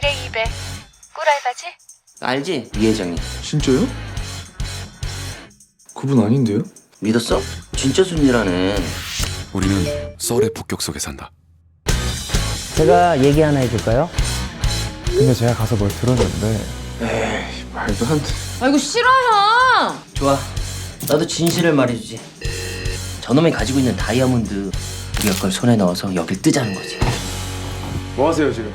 1에 200 꿀알바지? 알지? 이혜정이 진짜요? 그분 아닌데요? 믿었어? 진짜 순이라네 우리는 썰의 폭격 속에 산다. 제가 얘기 하나 해줄까요? 근데 제가 가서 뭘 들었는데 에이 말도 안 돼. 아이고 싫어요. 좋아 나도 진실을 말해주지 저놈이 가지고 있는 다이아몬드 우리가 그걸 손에 넣어서 여길 뜨자는 거지 뭐 하세요 지금?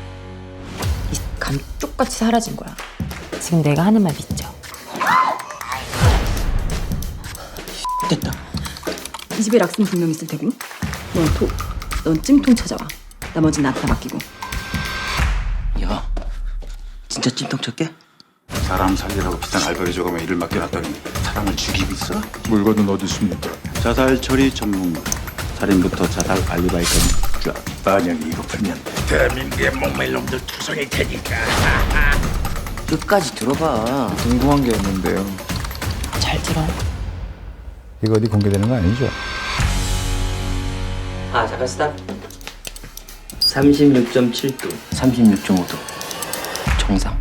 감 똑같이 사라진 거야. 지금 내가 하는 말 믿죠? 됐다 이 집에 락슨 분명 있을 테고 넌 톡, 넌 찜통 찾아와 나머지 나한테 맡기고 야 진짜 찜통 쳤게? 사람 살리라고 비싼 알바를 줘가며 일을 맡겨놨더니 사람을 죽이고 있어? 물건은 어디 있습니까? 자살 처리 전문가 살인부터 자살 알리바이까지 쫙 만약에 이거 풀면 대한민국의 목매일 놈들 투성일 테니까 끝까지 들어봐 궁금한 게 있는데요. 잘 들어. 이거 어디 공개되는 거 아니죠? 아 잠깐 스탑 36.7도 36.5도 정상